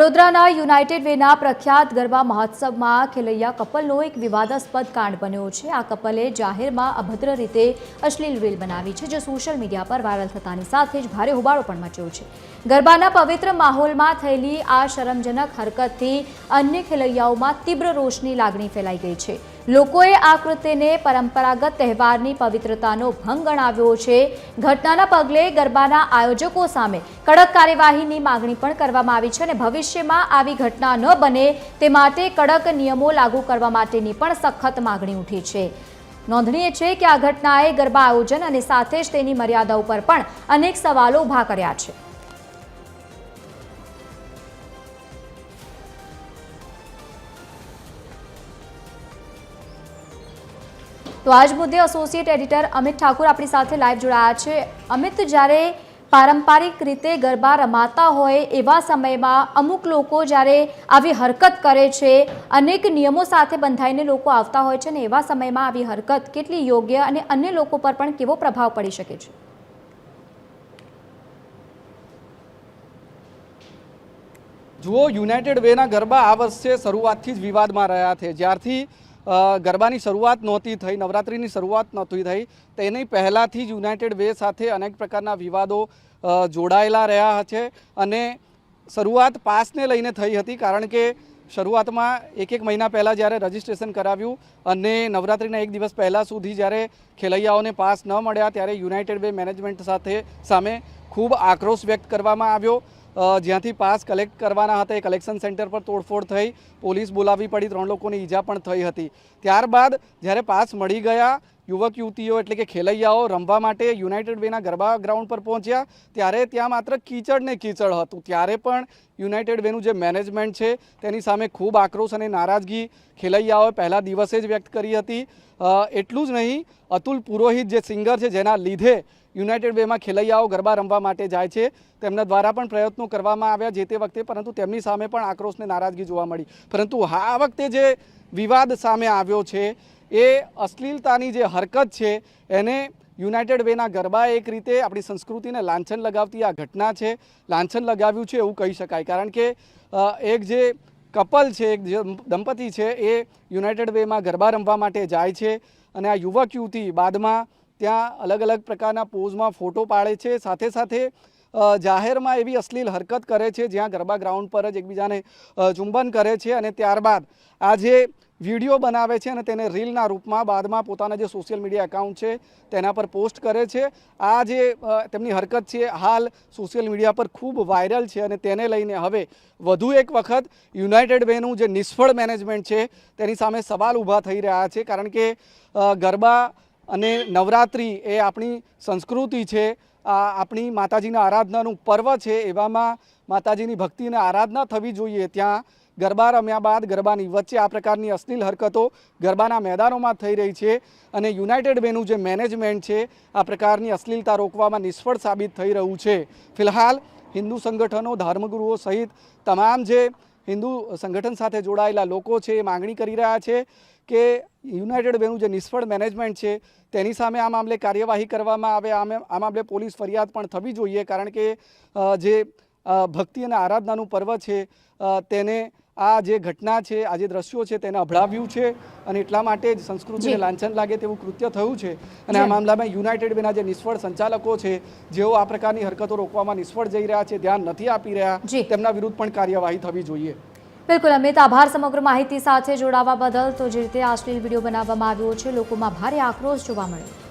વડોદરાના યુનાઇટેડ વેના પ્રખ્યાત ગરબા મહોત્સવમાં ખેલૈયા કપલનો એક વિવાદાસ્પદ કાંડ બન્યો છે. આ કપલે જાહેરમાં અભદ્ર રીતે અશ્લીલ રીલ બનાવી છે, જે સોશિયલ મીડિયા પર વાયરલ થતાની સાથે જ ભારે હોબાળો પણ મચ્યો છે. ગરબાના પવિત્ર માહોલમાં થયેલી આ શરમજનક હરકતથી અન્ય ખેલૈયાઓમાં તીવ્ર રોષની લાગણી ફેલાઈ ગઈ છે. લોકોએ આ કૃત્યને પરંપરાગત તહેવારની પવિત્રતાનો ભંગ ગણાવ્યો છે. ઘટનાના પગલે ગરબાના આયોજકો સામે કડક કાર્યવાહીની માંગણી પણ કરવામાં આવી છે અને ભવિષ્યમાં આવી ઘટના ન બને તે માટે કડક નિયમો લાગુ કરવા માટેની પણ સખત માગણી ઉઠી છે. નોંધનીય છે કે આ ઘટનાએ ગરબા આયોજન અને સાથે જ તેની મર્યાદા ઉપર પણ અનેક સવાલો ઊભા કર્યા છે. તો આજ મુદ્દે એસોસિએટ એડિટર અમિત ઠાકુર આપણી સાથે લાઈવ જોડાયા છે. અમિત, જ્યારે પારંપરિક રીતે ગરબા રમાતા હોય એવા સમયમાં અમુક લોકો જ્યારે આવી હરકત કરે છે, અનેક નિયમો સાથે બંધાઈને લોકો આવતા હોય છે ને એવા સમયમાં આવી હરકત કેટલી યોગ્ય અને અન્ય લોકો પર પણ કેવો પ્રભાવ પડી શકે છે? જુઓ યુનાઇટેડ વેના ગરબા આ વર્ષે શરૂઆતથી જ વિવાદમાં રહ્યા છે. જ્યારથી ગરબાની શરૂઆત નહોતી થઈ, નવરાત્રિની શરૂઆત નહોતી થઈ. તેની પહેલાંથી જ યુનાઇટેડ વે સાથે અનેક પ્રકારના વિવાદો જોડાયેલા રહ્યા છે. અને શરૂઆત પાસને લઈને થઈ હતી, કારણ કે શરૂઆતમાં એક એક મહિના પહેલાં જ્યારે રજિસ્ટ્રેશન કરાવ્યું અને નવરાત્રિના એક દિવસ પહેલાં સુધી જ્યારે ખેલૈયાઓને પાસ ન મળ્યા, ત્યારે યુનાઇટેડ વે મેનેજમેન્ટ સાથે સામે ખૂબ આક્રોશ વ્યક્ત કરવામાં આવ્યો. જ્યાંથી પાસ કલેક્ટ કરવાના હતા, એ કલેક્શન સેન્ટર પર તોડફોડ થઈ. પોલીસ બોલાવવી પડી, ત્રણ લોકોની ઈજા પણ થઈ હતી. ત્યારબાદ જ્યારે પાસ મળી ગયા, યુવક, યુવતીઓ એટલે કે ખેલૈયાઓ રમવા માટે યુનાઇટેડ વેના ગરબા ગ્રાઉન્ડ પર પહોંચ્યા, ત્યારે ત્યાં માત્ર કીચડ ને કીચડ હતું. ત્યારે પણ યુનાઇટેડ વેનું જે મેનેજમેન્ટ છે, તેની સામે ખૂબ આક્રોશ અને નારાજગી ખેલૈયાઓએ પહેલા દિવસે જ વ્યક્ત કરી હતી. એટલું જ નહીં, અતુલ પુરોહિત જે સિંગર છે, જેના લીધે યુનાઇટેડ વેમાં ખેલૈયાઓ ગરબા રમવા માટે જાય છે. તેમના દ્વારા પણ પ્રયત્નો કરવામાં આવ્યા જે તે વખતે, પરંતુ તેમની સામે પણ આક્રોશને નારાજગી જોવા મળી. પરંતુ આ વખતે જે વિવાદ સામે આવ્યો છે, એ અશ્લીલતાની જે હરકત છે, એને યુનાઇટેડ વેના ગરબા એક રીતે આપણી સંસ્કૃતિને લાંછન લગાવતી આ ઘટના છે. લાંછન લગાવ્યું છે એવું કહી શકાય. કારણ કે એક જે કપલ છે, એક જે દંપતી છે, એ યુનાઇટેડ વેમાં ગરબા રમવા માટે જાય છે. અને આ યુવક યુવતી બાદમાં ત્યાં અલગ અલગ પ્રકારના પોઝમાં ફોટો પાડે છે. સાથે સાથે જાહેરમાં એવી અશ્લીલ હરકત કરે છે, જ્યાં ગરબા ગ્રાઉન્ડ પર જ એકબીજાને ચુંબન કરે છે અને ત્યારબાદ આ જે વીડિયો બનાવે છે અને તેને રીલના રૂપમાં બાદમાં પોતાના જે સોશિયલ મીડિયા એકાઉન્ટ છે તેના પર પોસ્ટ કરે છે. આ જે તેમની હરકત છે હાલ સોશિયલ મીડિયા પર ખૂબ વાયરલ છે અને તેને લઈને હવે વધુ એક વખત યુનાઇટેડ વેનું જે નિષ્ફળ મેનેજમેન્ટ છે તેની સામે સવાલ ઊભા થઈ રહ્યા છે. કારણ કે ગરબા અને નવરાત્રિ એ આપણી સંસ્કૃતિ છે આપણી માતાજીના આરાધનાનું પર્વ છે, એવામાં માતાજીની ભક્તિ અને આરાધના થવી જોઈએ. ત્યાં ગરબા રમ્યા બાદ ગરબાની વચ્ચે આ પ્રકારની અશ્લીલ હરકતો ગરબાના મેદાનોમાં થઈ રહી છે અને યુનાઇટેડ વેનું જે મેનેજમેન્ટ છે, આ પ્રકારની અશ્લીલતા રોકવામાં નિષ્ફળ સાબિત થઈ રહ્યું છે. ફિલહાલ હિન્દુ સંગઠનો, ધર્મગુરુઓ સહિત તમામ જે હિન્દુ સંગઠન સાથે જોડાયેલા લોકો છે, એ માગણી કરી રહ્યા છે કે યુનાઇટેડ વેનું જે નિષ્ફળ મેનેજમેન્ટ છે, તેની સામે આ મામલે કાર્યવાહી કરવામાં આવે. આ મામલે પોલીસ ફરિયાદ પણ થવી જોઈએ, કારણ કે જે ભક્તિ અને આરાધનાનું પર્વ છે તેને આ જે ઘટના છે આ જે દ્રશ્યો છે તેને અભડાવ્યું છે અને એટલા માટે જ સંસ્કૃતિને. લાંછન લાગે તેવું કૃત્ય થયું છે. અને આ મામલામાં યુનાઇટેડ બેના જે નિષ્ફળ સંચાલકો છે જેઓ આ પ્રકારની હરકતો રોકવામાં નિષ્ફળ જઈ રહ્યા છે ધ્યાન નથી આપી. રહ્યા તેમના વિરુદ્ધ પણ કાર્યવાહી થવી જોઈએ. બિલકુલ અમિત આભાર સમગ્ર માહિતી સાથે જોડાવા બદલ. તો જે રીતે આ સ્ટીલ વીડિયો બનાવવામાં આવ્યો છે લોકોમાં ભારે આક્રોશ જોવા મળ્યો.